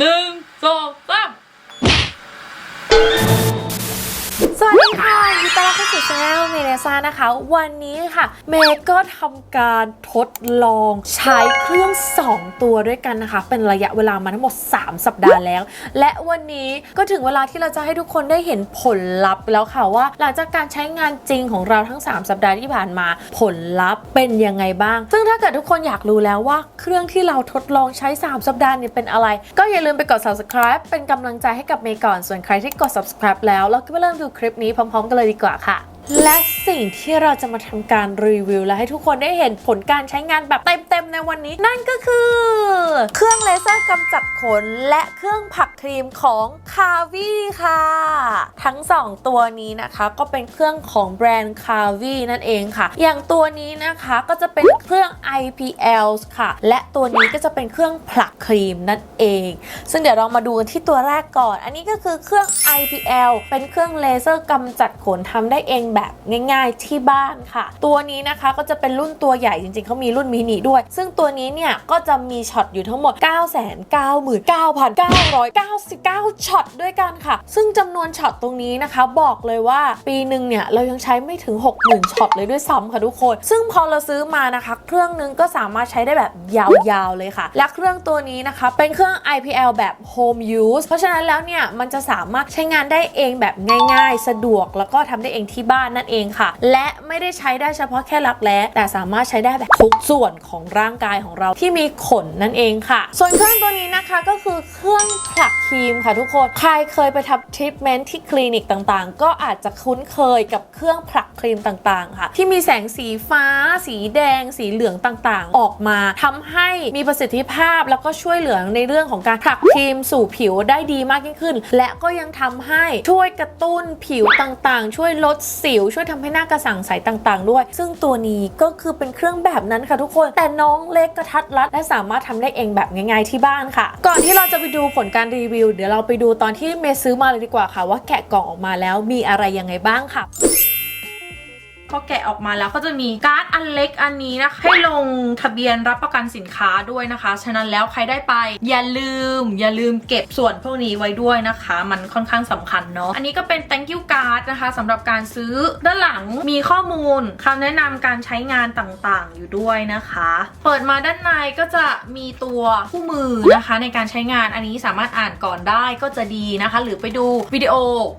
หนึ่ ยินดีต้อนรับเข้าสู่ช anel เมเนซ่านะคะ วันนี้ค่ะ เมย์ก็ทำการทดลองใช้เครื่อง 2 ตัวด้วยกันนะคะ เป็นระยะเวลามาทั้งหมด 3 สัปดาห์แล้ว และวันนี้ก็ถึงเวลาที่เราจะให้ทุกคนได้เห็นผลลัพธ์แล้วค่ะว่า หลังจากการใช้งานจริงของเราทั้ง 3 สัปดาห์ที่ผ่านมา ผลลัพธ์เป็นยังไงบ้าง ซึ่งถ้าเกิดทุกคนอยากรู้แล้วว่าเครื่องที่เราทดลองใช้ 3 สัปดาห์เนี่ยเป็นอะไร ก็อย่าลืมไปกด subscribe เป็นกำลังใจให้กับเมย์ก่อนส่วนใครที่กด subscribe แล้วเราก็มาเริ่มดูคลิปนี้พร้อมๆกันเลยดีกว่าค่ะ และสิ่งที่เราจะมาทำการรีวิว และให้ทุกคนได้เห็นผลการใช้งานแบบเต็มๆในวันนี้ นั่นก็คือ เครื่องเลเซอร์กำจัด ขนและเครื่องผักครีมของคาวีค่ะ ทั้ง 2 ตัวนี้นะคะก็เป็นเครื่องของแบรนด์คาวีนั่นเองค่ะ อย่างตัวนี้นะคะก็จะเป็นเครื่อง IPL ค่ะ และตัวนี้ก็จะเป็นเครื่องผลักครีมนั่นเอง ซึ่งเดี๋ยวเรามาดูกันที่ตัวแรกก่อน อันนี้ก็คือเครื่อง IPL เป็นเครื่องเลเซอร์กำจัดขนทำได้เองแบบง่าย ๆที่บ้านค่ะ ตัวนี้นะคะก็จะเป็นรุ่นตัวใหญ่จริงๆเขามีรุ่นมินิด้วย ซึ่งตัวนี้เนี่ยก็จะมีช็อตอยู่ทั้งหมด999,999 ช็อตด้วยกันค่ะ ซึ่งจำนวนช็อตตรงนี้นะคะ บอกเลยว่าปีหนึ่งเนี่ยเรายังใช้ไม่ถึง 60,000 ช็อตเลยด้วยซ้ำค่ะทุกคน ซึ่งพอเราซื้อมานะคะ เครื่องนึงก็สามารถใช้ได้แบบยาวๆเลยค่ะ และเครื่องตัวนี้นะคะ เป็นเครื่อง IPL แบบ Home Use เพราะฉะนั้นแล้วเนี่ยมันจะสามารถใช้งานได้เองแบบง่าย ๆ สะดวกแล้วก็ทำได้เองที่บ้านนั่นเองค่ะ และไม่ได้ใช้ได้เฉพาะแค่รักแร้แต่สามารถใช้ได้แบบทุกส่วนของร่างกายของเราที่มีขนนั่นเองค่ะ ส่วนเครื่องตัวนี้นะคะก็คือเครื่องผลักครีมค่ะทุกคน ใครเคยไปทำทรีทเมนต์ที่คลินิกต่างๆ ก็อาจจะคุ้นเคยกับเครื่องผลักครีมต่างๆ ค่ะ ที่มีแสงสีฟ้า สีแดง สีเหลืองต่างๆ ออกมาทำให้มีประสิทธิภาพแล้วก็ช่วยเหลือในเรื่องของการผลักครีมสู่ผิวได้ดีมากยิ่งขึ้น และก็ยังทำให้ช่วยกระตุ้นผิวต่างๆ ช่วยลดสิว ช่วยทำให้หน้ากระจ่างใสต่างๆ ด้วย ซึ่งตัวนี้ก็คือเป็นเครื่องแบบนั้นค่ะทุกคน แต่น้องเล็กกระทัดรัดและสามารถทำได้เองแบบง่ายๆที่บ้านค่ะก่อนที่เราจะไปดูผลการรีวิว เดี๋ยวเราไปดูตอนที่เมย์ซื้อมาเลยดีกว่าค่ะ ว่าแกะกล่องออกมาแล้วมีอะไรยังไงบ้างค่ะ อแกะออกมาแล้วก็จะมีการ์ดอันเล็กอันนี้นะคะ ให้ลงทะเบียนรับประกันสินค้าด้วยนะคะ ฉะนั้นแล้วใครได้ไป อย่าลืม อย่าลืมเก็บส่วนพวกนี้ไว้ด้วยนะคะ มันค่อนข้างสำคัญเนาะอันนี้ก็เป็น thank you card นะคะสำหรับการซื้อด้านหลังมีข้อมูลคำแนะนำการใช้งานต่างๆ อยู่ด้วยนะคะ เปิดมาด้านในก็จะมีตัวคู่มือนะคะในการใช้งานอันนี้สามารถอ่านก่อนได้ก็จะดีนะคะ หรือไปดูวิดีโอ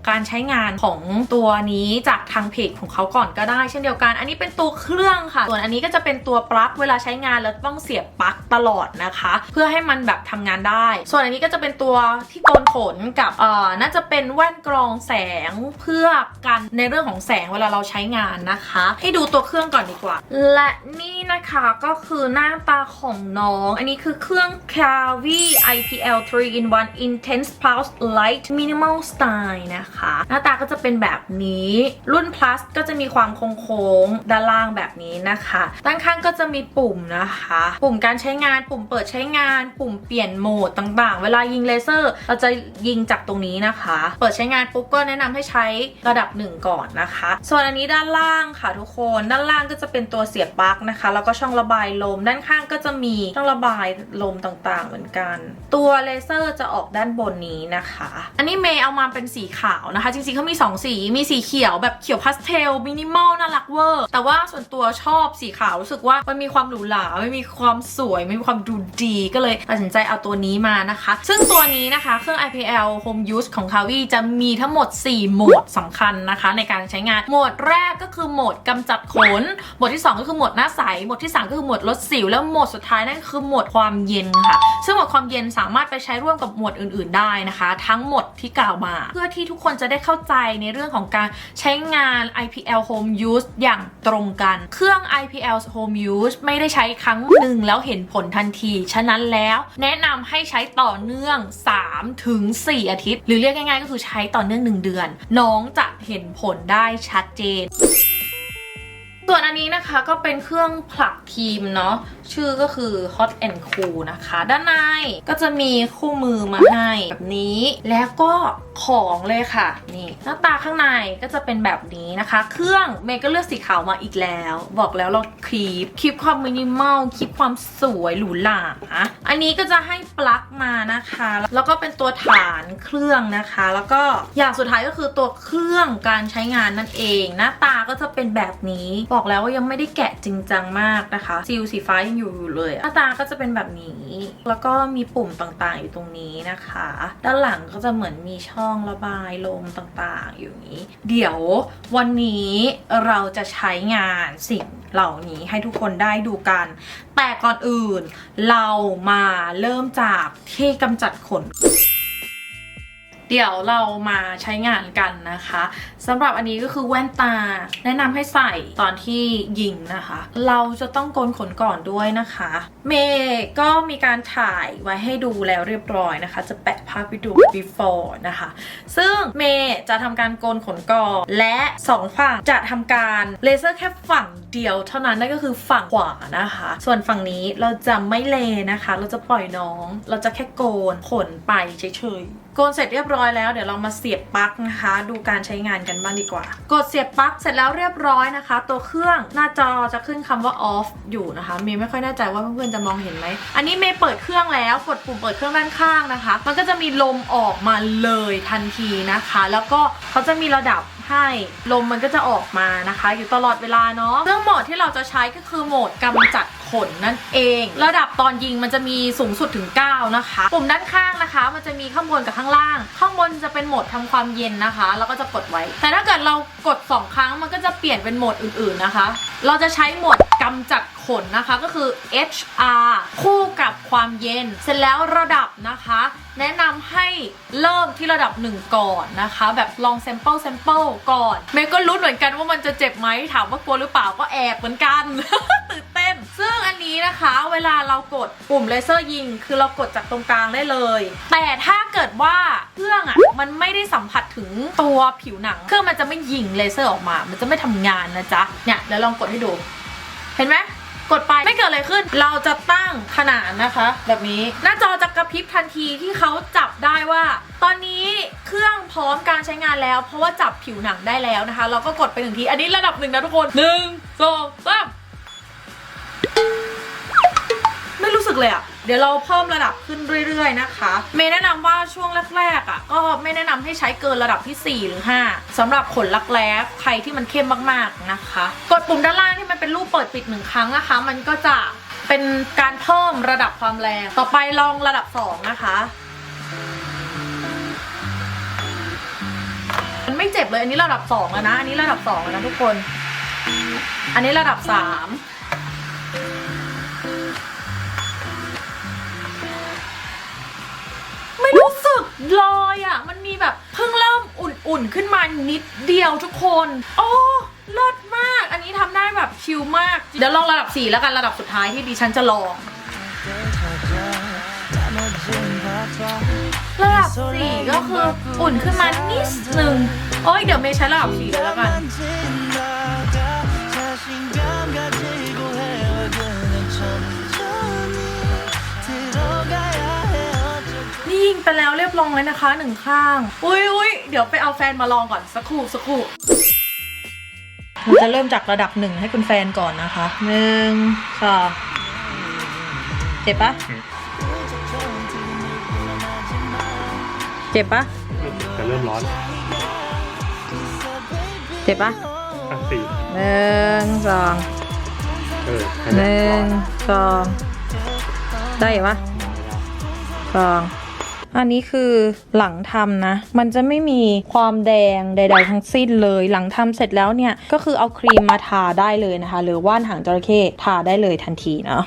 การใช้งานของตัวนี้จากทางเพจของเขาก่อนก็ได้เช่นเดียวกัน อันนี้เป็นตัวเครื่องค่ะ ส่วนอันนี้ก็จะเป็นตัวปลั๊กเวลาใช้งานแล้วต้องเสียบปลั๊กตลอดนะคะ เพื่อให้มันแบบทำงานได้ ส่วนอันนี้ก็จะเป็นตัวที่โกนขนกับเอ่อน่าจะเป็นแว่นกรองแสงเพื่อกันในเรื่องของแสงเวลาเราใช้งานนะคะ ให้ดูตัวเครื่องก่อนดีกว่า และนี่นะคะก็คือหน้าตาของน้อง อันนี้คือเครื่อง Cavi IPL 3 in 1 Intense Pulse Light Minimal Style นะคะ หน้าตาก็จะเป็นแบบนี้รุ่น plus ก็จะมีความโค้งๆด้านล่างแบบนี้นะคะ ด้านข้างก็จะมีปุ่มนะคะ ปุ่มการใช้งานปุ่มเปิดใช้งาน ปุ่มเปลี่ยนโหมดต่างๆ เวลายิงเลเซอร์ เราจะยิงจากตรงนี้นะคะ เปิดใช้งานปุ๊บก็แนะนำให้ใช้ระดับหนึ่งก่อนนะคะ ส่วนอันนี้ด้านล่างค่ะทุกคนด้านล่างก็จะเป็นตัวเสียบปลั๊กนะคะ แล้วก็ช่องระบายลม ด้านข้างก็จะมีช่องระบายลมต่างๆ เหมือนกัน ตัวเลเซอร์จะออกด้านบนนี้นะคะ อันนี้เมย์เอามาเป็นสีขาวนะคะ จริงๆเขามี 2 สีมีสีเขียวแบบเขียวพาสเทลมินิมอลน่ารักเวอร์ แต่ว่าส่วนตัวชอบสีขาวรู้สึกว่ามันมีความหรูหราไม่มีความสวยไม่มีความดูดีก็เลยตัดสินใจเอาตัวนี้มานะคะ ซึ่งตัวนี้นะคะเครื่อง IPL Home Use ของ c a v i จะมีทั้งหมด 4 โหมดสำคัญนะคะ ในการใช้งาน โหมดแรกก็คือโหมดกำจัดขน โหมดที่ 2 ก็คือโหมดหน้าใส โหมดที่ 3 ก็คือโหมดลดสิว แล้วโหมดสุดท้ายนั่นคือโหมดความเย็นค่ะ ซึ่งโหมดความเย็นสามารถไปใช้ร่วมกับโหมดอื่น ๆ ได้นะคะ ทั้งหมดที่กล่าวมา เพื่อที่ทุกคนจะได้เข้าใจในเรื่องของการใช้งาน IPL Home Use อย่างตรงกัน เครื่อง IPL Home Use ไม่ได้ใช้ครั้งหนึ่งแล้วเห็นผลทันที ฉะนั้นแล้วแนะนำให้ใช้ต่อเนื่อง3ถึง4อาทิตย์ หรือเรียกง่ายๆก็คือใช้ต่อเนื่อง 1 เดือน น้องจะเห็นผลได้ชัดเจนส่วนอันนี้นะคะก็เป็นเครื่องผลักครีมเนาะ ชื่อก็คือ Hot and Cool นะคะ ด้านในก็จะมีคู่มือมาให้แบบนี้ แล้วก็ของเลยค่ะ นี่หน้าตาข้างในก็จะเป็นแบบนี้นะคะ เครื่องเมย์ก็เลือกสีขาวมาอีกแล้ว บอกแล้วเราคลิปคลิปความมินิมอลคลิปความสวยหรูหราอันนี้ก็จะให้ปลั๊กมานะคะ แล้วก็เป็นตัวฐานเครื่องนะคะ แล้วก็อย่างสุดท้ายก็คือตัวเครื่องการใช้งานนั่นเอง หน้าตาก็จะเป็นแบบนี้ บอกแล้วว่ายังไม่ได้แกะจริงจังมากนะคะซีลสีฟ้ายังอยู่อยู่เลยหน้าตาก็จะเป็นแบบนี้ แล้วก็มีปุ่มต่างๆอยู่ตรงนี้นะคะ ด้านหลังก็จะเหมือนมีช่องระบายลมต่างๆ อยู่นี้ เดี๋ยววันนี้เราจะใช้งานสิ่งเหล่านี้ให้ทุกคนได้ดูกัน แต่ก่อนอื่นเรามาเริ่มจากที่กำจัดขน เดี๋ยวเรามาใช้งานกันนะคะสำหรับอันนี้ก็คือแว่นตา แนะนำให้ใส่ตอนที่ยิงนะคะ เราจะต้องโกนขนก่อนด้วยนะคะ เมย์ก็มีการถ่ายไว้ให้ดูแล้วเรียบร้อยนะคะ จะแปะภาพไปดู before นะคะ ซึ่งเมย์จะทำการโกนขนก่อนและสองฝั่งจะทำการเลเซอร์แค่ฝั่งเดียว เท่านั้นนั่นก็คือฝั่งขวานะคะ ส่วนฝั่งนี้เราจะไม่เลนะคะ เราจะปล่อยน้อง เราจะแค่โกนขนไปเฉยๆ โกนเสร็จเรียบร้อยแล้วเดี๋ยวเรามาเสียบปลั๊กนะคะ ดูการใช้งานกันบ้างดีกว่า กดเสียบปลั๊กเสร็จแล้วเรียบร้อยนะคะ ตัวเครื่องหน้าจอจะขึ้นคำว่า off อยู่นะคะเมย์ไม่ค่อยแน่ใจว่าเพื่อนๆจะมองเห็นไหมอันนี้เมย์เปิดเครื่องแล้วกดปุ่มเปิดเครื่องด้านข้างนะคะ มันก็จะมีลมออกมาเลยทันทีนะคะ แล้วก็เขาจะมีระดับให้ลมมันก็จะออกมานะคะ อยู่ตลอดเวลาเนาะเครื่องโหมดที่เราจะใช้ก็คือโหมดกำจัดขนนั่นเอง ระดับตอนยิงมันจะมีสูงสุดถึง 9 นะคะ ปุ่มด้านข้างนะคะ มันจะมีข้างบนกับข้างล่าง ข้างบนจะเป็นโหมดทำความเย็นนะคะ แล้วก็จะกดไว้ แต่ถ้าเกิดเรากด 2 ครั้งมันก็จะเปลี่ยนเป็นโหมดอื่นๆนะคะ เราจะใช้โหมดกำจัดขนนะคะก็คือ HR คู่กับความเย็น เสร็จแล้วระดับนะคะ แนะนำให้เริ่มที่ระดับ1ก่อนนะคะ แบบลอง sample sample ก่อนเมย์ก็รู้เหมือนกันว่ามันจะเจ็บไหมถามว่ากลัวหรือเปล่าก็แอบเหมือนกันตื่น ซึ่งอันนี้นะคะเวลาเรากดปุ่มเลเซอร์ยิง คือเรากดจากตรงกลางได้เลย แต่ถ้าเกิดว่าเครื่องอะมันไม่ได้สัมผัสถึงตัวผิวหนัง เครื่องมันจะไม่ยิงเลเซอร์ออกมา มันจะไม่ทำงานนะจ๊ะเนี่ยเดี๋ยวลองกดให้ดู เห็นไหมกดไปไม่เกิดอะไรขึ้น เราจะตั้งขนาดนะคะ แบบนี้หน้าจอจะกระพริบทันทีที่เขาจับได้ว่า ตอนนี้เครื่องพร้อมการใช้งานแล้ว เพราะว่าจับผิวหนังได้แล้วนะคะ เราก็กดไปหนึ่งที อันนี้ระดับหนึ่งนะทุกคนหนึ่งสองสาม ไม่รู้สึกเลยอะเดี๋ยวเราเพิ่มระดับขึ้นเรื่อยๆนะคะ เมย์แนะนำว่าช่วงแรกๆอะก็ไม่แนะนำให้ใช้เกินระดับที่ 4 หรือ 5สำหรับขนลักแร้ใครที่มันเข้มมากๆนะคะ กดปุ่มด้านล่างที่มันเป็นรูปเปิดปิดหนึ่งครั้งนะคะ มันก็จะเป็นการเพิ่มระดับความแรง ต่อไปลองระดับ 2 นะคะมันไม่เจ็บเลยอันนี้ระดับ2แล้วนะอันนี้ระดับ2แล้วนะทุกคน อันนี้ระดับ 3 รู้สึกเลยอะ มันมีแบบเพิ่งเริ่มอุ่นๆ ขึ้นมานิดเดียวทุกคน โอ้เลิศมาก อันนี้ทำได้แบบชิลมาก เดี๋ยวลองระดับ 4 แล้วกันระดับสุดท้ายที่ดิฉันจะลองระดับ 4 ก็คืออุ่นขึ้นมานิดนึงโอ้ยเดี๋ยวเมย์ใช้ระดับ4แล้วกัน ยิงไปแล้วเรียบร้อยนะคะหนึ่งข้าง อุ้ยอุ้ยเดี๋ยวไปเอาแฟนมาลองก่อนสักครู่สักครู่เราจะเริ่มจากระดับหนึ่งให้คุณแฟนก่อนนะคะหนึ่งสองเจ็บปะเจ็บปะจะเริ่มร้อน เจ็บปะอะสี่หนึ่งสองเออให้หแบบนึ่ร้องนสองได้ปะสอง อันนี้คือหลังทำนะ มันจะไม่มีความแดงใด ๆ ทั้งสิ้นเลย หลังทำเสร็จแล้วเนี่ย ก็คือเอาครีมมาทาได้เลยนะคะ หรือว่านหางจระเข้ทาได้เลยทันทีเนาะ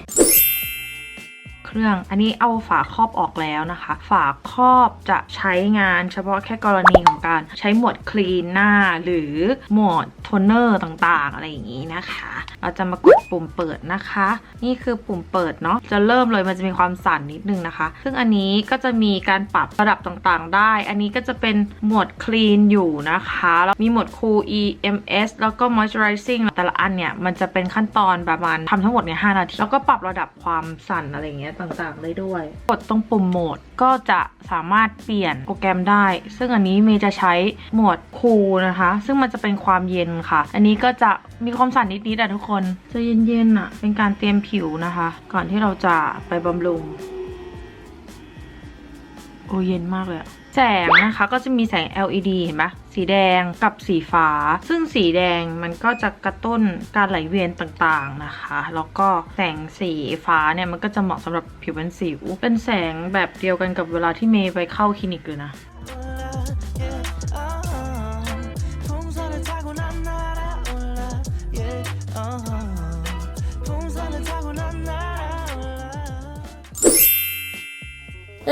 เครื่อง อันนี้เอาฝาครอบออกแล้วนะคะ ฝาครอบจะใช้งานเฉพาะแค่กรณีของการใช้หมดคลีนหน้าหรือหมดโทนเนอร์ต่างๆ อะไรอย่างนี้นะคะ เราจะมากดปุ่มเปิดนะคะ นี่คือปุ่มเปิดเนาะจะเริ่มเลยมันจะมีความสั่นนิดนึงนะคะ ซึ่งอันนี้ก็จะมีการปรับระดับต่างๆ ได้ อันนี้ก็จะเป็นหมดคลีนอยู่นะคะแล้วมีหมด cool EMS แล้วก็ moisturizing แต่ละอันเนี่ยมันจะเป็นขั้นตอนประมาณทำทั้งหมดเนี่ย5นาทีแล้วก็ปรับระดับความสั่นอะไรอย่างเงี้ยต่างๆได้ด้วย กดตรงปุ่มโหมดก็จะสามารถเปลี่ยนโปรแกรมได้ ซึ่งอันนี้เมย์จะใช้โหมดคูลนะคะ ซึ่งมันจะเป็นความเย็นค่ะ อันนี้ก็จะมีความสั่นนิดๆอะทุกคนจะเย็นๆอะเป็นการเตรียมผิวนะคะ ก่อนที่เราจะไปบำรุงโอ้เย็นมากเลยอะ แสงนะคะก็จะมีแสง LED เห็นปะสีแดงกับสีฟ้า ซึ่งสีแดงมันก็จะกระตุ้นการไหลเวียนต่างๆนะคะ แล้วก็แสงสีฟ้าเนี่ยมันก็จะเหมาะสำหรับผิวเป็นสิว เป็นแสงแบบเดียวกันกับเวลาที่เมย์ไปเข้าคลินิกเลยนะ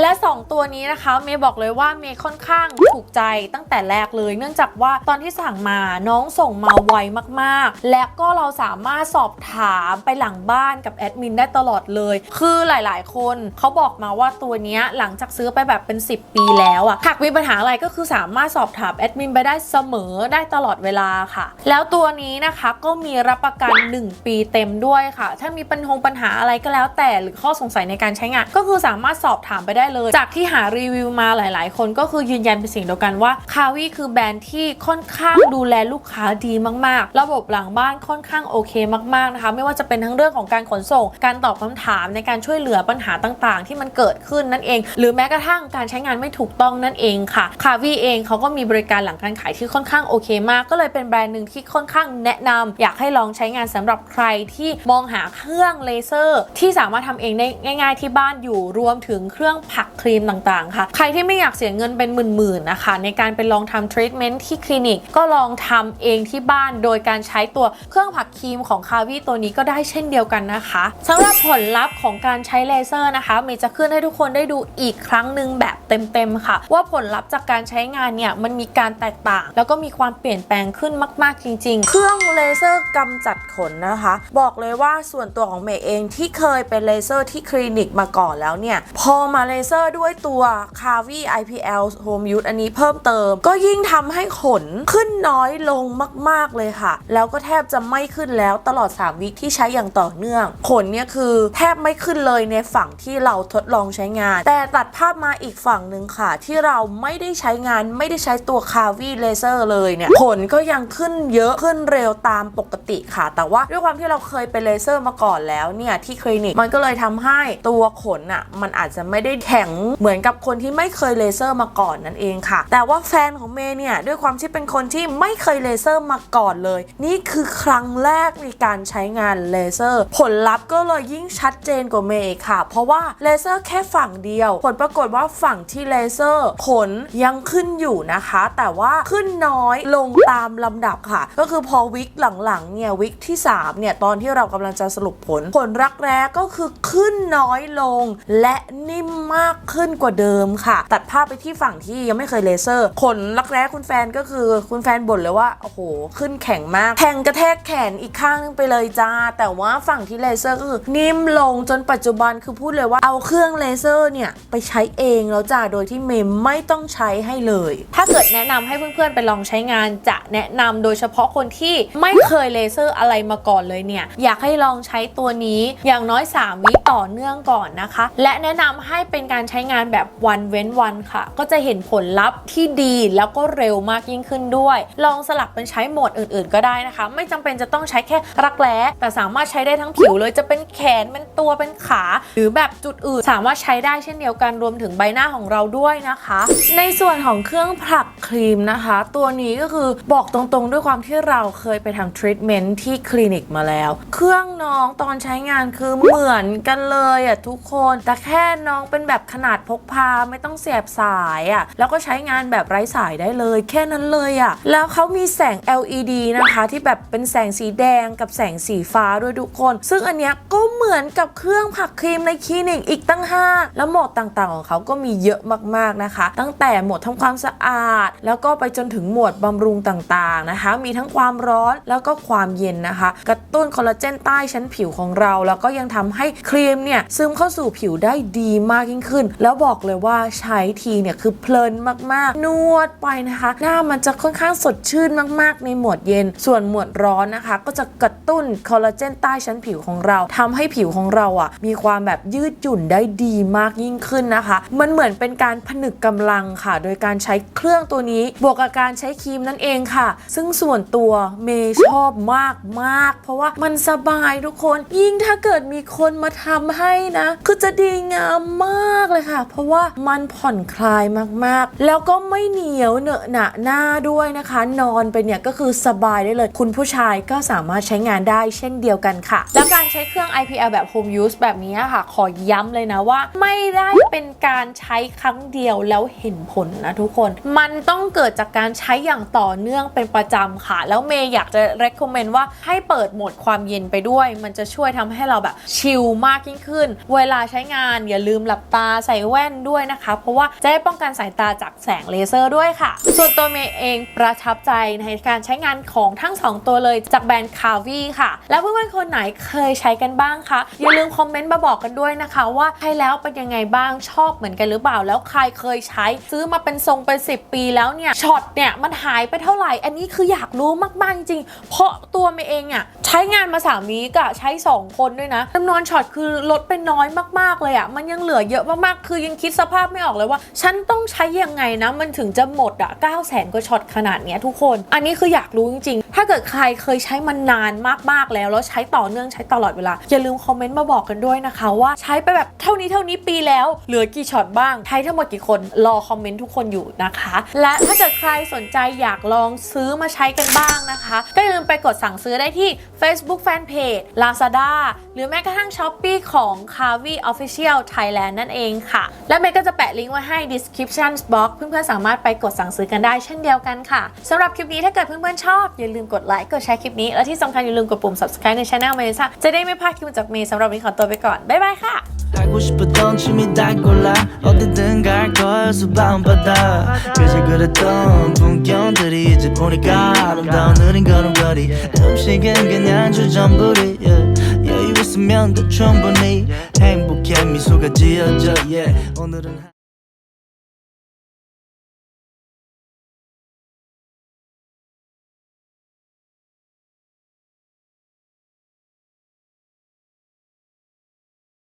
และ 2 ตัวนี้นะคะเมย์บอกเลยว่าเมย์ค่อนข้างถูกใจตั้งแต่แรกเลย เนื่องจากว่าตอนที่สั่งมาน้องส่งมาไวมากๆ และก็เราสามารถสอบถามไปหลังบ้านกับแอดมินได้ตลอดเลย คือหลายๆ คนเขาบอกมาว่าตัวนี้หลังจากซื้อไปแบบเป็น 10 ปีแล้วอะหากมีปัญหาอะไรก็คือสามารถสอบถามแอดมินไปได้เสมอได้ตลอดเวลาค่ะ แล้วตัวนี้นะคะก็มีรับประกัน 1 ปีเต็มด้วยค่ะ ถ้ามีปัญหาปัญหาอะไรก็แล้วแต่หรือข้อสงสัยในการใช้งาน ก็คือสามารถสอบถามไปได้เลย จากที่หารีวิวมาหลาย ๆ คนก็คือยืนยันเป็นสิ่งเดียวกันว่าคาวีคือแบรนด์ที่ค่อนข้างดูแลลูกค้าดีมาก ๆ ระบบหลังบ้านค่อนข้างโอเคมาก ๆ นะคะ ไม่ว่าจะเป็นทั้งเรื่องของการขนส่ง การตอบคำถามในการช่วยเหลือปัญหาต่าง ๆ ที่มันเกิดขึ้นนั่นเอง หรือแม้กระทั่งการใช้งานไม่ถูกต้องนั่นเองค่ะคาวีเองเขาก็มีบริการหลังการขายที่ค่อนข้างโอเคมาก ก็เลยเป็นแบรนด์หนึ่งที่ค่อนข้างแนะนำอยากให้ลองใช้งานสำหรับใครที่มองหาเครื่องเลเซอร์ ที่สามารถทำเองได้ง่าย ๆ ที่บ้านอยู่รวมถึงเครื่องผักครีมต่างๆ ค่ะ ใครที่ไม่อยากเสียเงินเป็นหมื่นๆนะคะในการไปลองทำทรีทเมนต์ที่คลินิกก็ลองทำเองที่บ้านโดยการใช้ตัวเครื่องผักครีมของคาวีตัวนี้ก็ได้เช่นเดียวกันนะคะสำหรับผลลัพธ์ของการใช้เลเซอร์นะคะเมย์จะขึ้นให้ทุกคนได้ดูอีกครั้งหนึ่งแบบเต็มๆค่ะ ว่าผลลัพธ์จากการใช้งานเนี่ยมันมีการแตกต่าง แล้วก็มีความเปลี่ยนแปลงขึ้นมาก ๆจริง ๆ เครื่องเลเซอร์กำจัดขนนะคะ บอกเลยว่าส่วนตัวของเมย์เองที่เคยเป็นเลเซอร์ที่คลินิกมาก่อนแล้วเนี่ยพอมาเลเซอร์ด้วยตัว c a v i IPL Home Use อันนี้เพิ่มเติม ก็ยิ่งทำให้ขนขึ้นน้อยลงมาก ๆ เลยค่ะ แล้วก็แทบจะไม่ขึ้นแล้วตลอด 3 วิที่ใช้อย่างต่อเนื่อง ขนเนี่ยคือแทบไม่ขึ้นเลยในฝั่งที่เราทดลองใช้งาน แต่ตัดภาพมาอีกฝั่งหนึ่งค่ะ ที่เราไม่ได้ใช้งานไม่ได้ใช้ตัวคาวีเลเซอร์เลยเนี่ยขนก็ยังขึ้นเยอะขึ้นเร็วตามปกติค่ะ แต่ว่าด้วยความที่เราเคยไปเลเซอร์มาก่อนแล้วเนี่ยที่คลินิกมันก็เลยทำให้ตัวขนอะมันอาจจะไม่ได้แข็งเหมือนกับคนที่ไม่เคยเลเซอร์มาก่อนนั่นเองค่ะ แต่ว่าแฟนของเมย์เนี่ยด้วยความที่เป็นคนที่ไม่เคยเลเซอร์มาก่อนเลย นี่คือครั้งแรกในการใช้งานเลเซอร์ ผลลัพธ์ก็เลยยิ่งชัดเจนกว่าเมย์ค่ะ เพราะว่าเลเซอร์แค่ฝั่งเดียว ผลปรากฏว่าฝั่งที่เลเซอร์ขนยังขึ้นอยู่นะคะ แต่ว่าขึ้นน้อยลงตามลำดับค่ะ ก็คือพอวิกหลังๆเนี่ยวิกที่สามเนี่ยตอนที่เรากำลังจะสรุปผล ผลรักแร้ก็คือขึ้นน้อยลงและนิ่มมากขึ้นกว่าเดิมค่ะ ตัดภาพไปที่ฝั่งที่ยังไม่เคยเลเซอร์ขนรักแร้คุณแฟนก็คือคุณแฟนบ่นเลยว่าโอ้โหขึ้นแข็งมากแทงกระแทกแขนอีกข้างนึงไปเลยจ้า แต่ว่าฝั่งที่เลเซอร์ก็คือนิ่มลงจนปัจจุบันคือพูดเลยว่าเอาเครื่องเลเซอร์เนี่ยไปใช้เองแล้วจ้าโดยที่เมมไม่ต้องใช้ให้เลย ถ้าเกิดแนะนำให้เพื่อนๆไปลองใช้งานจะแนะนำโดยเฉพาะคนที่ไม่เคยเลเซอร์อะไรมาก่อนเลยเนี่ยอยากให้ลองใช้ตัวนี้อย่างน้อย 3 วิต่อเนื่องก่อนนะคะ และแนะนำให้เป็นการการใช้งานแบบวันเว้นวันค่ะ ก็จะเห็นผลลัพธ์ที่ดีแล้วก็เร็วมากยิ่งขึ้นด้วย ลองสลับเป็นใช้โหมดอื่น ๆ ก็ได้นะคะ ไม่จำเป็นจะต้องใช้แค่รักแร้แต่สามารถใช้ได้ทั้งผิวเลยจะเป็นแขนเป็นตัวเป็นขา หรือแบบจุดอื่น สามารถใช้ได้เช่นเดียวกันรวมถึงใบหน้าของเราด้วยนะคะ ในส่วนของเครื่องผลักครีมนะคะ ตัวนี้ก็คือบอกตรงๆ ด้วยความที่เราเคยไปทำทรีทเมนต์ที่คลินิกมาแล้ว เครื่องน้องตอนใช้งานคือเหมือนกันเลยอะทุกคนแต่แค่น้องเป็นแบบแบบขนาดพกพาไม่ต้องเสียบสายอะ่ะแล้วก็ใช้งานแบบไร้สายได้เลย แค่นั้นเลยอะ่ะแล้วเขามีแสง LED นะคะที่แบบเป็นแสงสีแดงกับแสงสีฟ้าด้วยทุกคน ซึ่งอันเนี้ยก็เหมือนกับเครื่องผักครีมในคลินิกอีกตั้ง5แล้วโหมดต่างๆ ของเขาก็มีเยอะมากๆนะคะ ตั้งแต่โหมดทำความสะอาด แล้วก็ไปจนถึงโหมดบำรุงต่างๆนะคะ มีทั้งความร้อนแล้วก็ความเย็นนะคะ กระตุ้นคอลลาเจนใต้ชั้นผิวของเรา แล้วก็ยังทำให้ครีมเนี่ยซึมเข้าสู่ผิวได้ดีมากยิ่งขึ้น แล้วบอกเลยว่าใช้ทีเนี่ยคือเพลินมากๆ นวดไปนะคะ หน้ามันจะค่อนข้างสดชื่นมากๆ ในหมวดเย็น ส่วนหมวดร้อนนะคะ ก็จะกระตุ้นคอลลาเจนใต้ชั้นผิวของเราทำให้ผิวของเราอะ มีความแบบยืดหยุ่นได้ดีมากยิ่งขึ้นนะคะ มันเหมือนเป็นการผนึกกำลังค่ะ โดยการใช้เครื่องตัวนี้ บวกกับการใช้ครีมนั่นเองค่ะ ซึ่งส่วนตัวเมย์ชอบมากมากเพราะว่ามันสบายทุกคน ยิ่งถ้าเกิดมีคนมาทำให้นะ คือจะดีงามมากากเลยค่ะ เพราะว่ามันผ่อนคลายมากๆ แล้วก็ไม่เหนียวเหนอะหนะหน้าด้วยนะคะ นอนไปเนี่ยก็คือสบายได้เลย คุณผู้ชายก็สามารถใช้งานได้เช่นเดียวกันค่ะ แล้วการใช้เครื่อง IPL แบบ Home Use แบบนี้ค่ะ ขอย้ำเลยนะว่า ไม่ได้เป็นการใช้ครั้งเดียวแล้วเห็นผลนะทุกคน มันต้องเกิดจากการใช้อย่างต่อเนื่องเป็นประจำค่ะ แล้วเมย์อยากจะ recommend ว่าให้เปิดโหมดความเย็นไปด้วย มันจะช่วยทำให้เราแบบชิลมากยิ่งขึ้น เวลาใช้งานอย่าลืมหลับตาใส่แว่นด้วยนะคะ เพราะว่าจะได้ป้องกันสายตาจากแสงเลเซอร์ด้วยค่ะ ส่วนตัวเมย์เองประทับใจในการใช้งานของทั้ง 2 ตัวเลยจากแบรนด์คาวีค่ะ แล้วเพื่อนๆคนไหนเคยใช้กันบ้างคะอย่าลืมคอมเมนต์มาบอกกันด้วยนะคะ ว่าใช้แล้วเป็นยังไงบ้างชอบเหมือนกันหรือเปล่าแล้วใครเคยใช้ซื้อมาเป็นทรงเป็น 10 ปีแล้วเนี่ยช็อตเนี่ยมันหายไปเท่าไหร่ อันนี้คืออยากรู้มากๆจริงเพราะตัวเมย์เองอะใช้งานมา3วีกอะใช้ 2 คนด้วยนะจำนวนช็อตคือลดไปน้อยมากๆเลยอะมันยังเหลือเยอะมากๆ คือยังคิดสภาพไม่ออกเลยว่า ฉันต้องใช้ยังไงนะ มันถึงจะหมดอะ9 0 0 0 0 0กว่าช็อตขนาดเนี้ยทุกคน อันนี้คืออยากรู้จริง ๆ ถ้าเกิดใครเคยใช้มันนานมากๆแล้ว แล้วใช้ต่อเนื่องใช้ตลอดเวลา อย่าลืมคอมเมนต์มาบอกกันด้วยนะคะว่าใช้ไปแบบเท่านี้เท่านี้ปีแล้ว เหลือกี่ช็อตบ้าง ใช้ทั้งหมดกี่คนรอคอมเมนต์ทุกคนอยู่นะคะ และถ้าเกิดใครสนใจอยากลองซื้อมาใช้กันบ้างนะคะ ก็อย่าลืมไปกดสั่งซื้อได้ที่ Facebook Fanpage Lazada หรือแม้กระทั่ง Shopee ของ c a v i Official Thailand นั่นเอค่ะ และเมย์ก็จะแปะลิงก์ไว้ให้ description box เพื่อนๆสามารถไปกดสั่งซื้อกันได้เช่นเดียวกันค่ะสำหรับคลิปนี้ถ้าเกิดเพื่อนๆชอบ อย่าลืมกดไลค์กดแชร์คลิปนี้ และที่สำคัญอย่าลืมกดปุ่ม subscribe ใน channel เมย์จะได้ไม่พลาดคลิปจากเมย์สำหรับวันนี้ขอตัวไปก่อน บ๊ายบายค่ะ 하고 싶었던 춤이 다 골라 어디든 갈 걸 수박은 바다 그저 그랬던 풍경들이 이제 보니까 아름다운 느린 걸음걸이 음식은 그냥 주전부리 yeah. 여유 있으면 더 충분히 행복해 미소가 지어져 yeah. 오늘은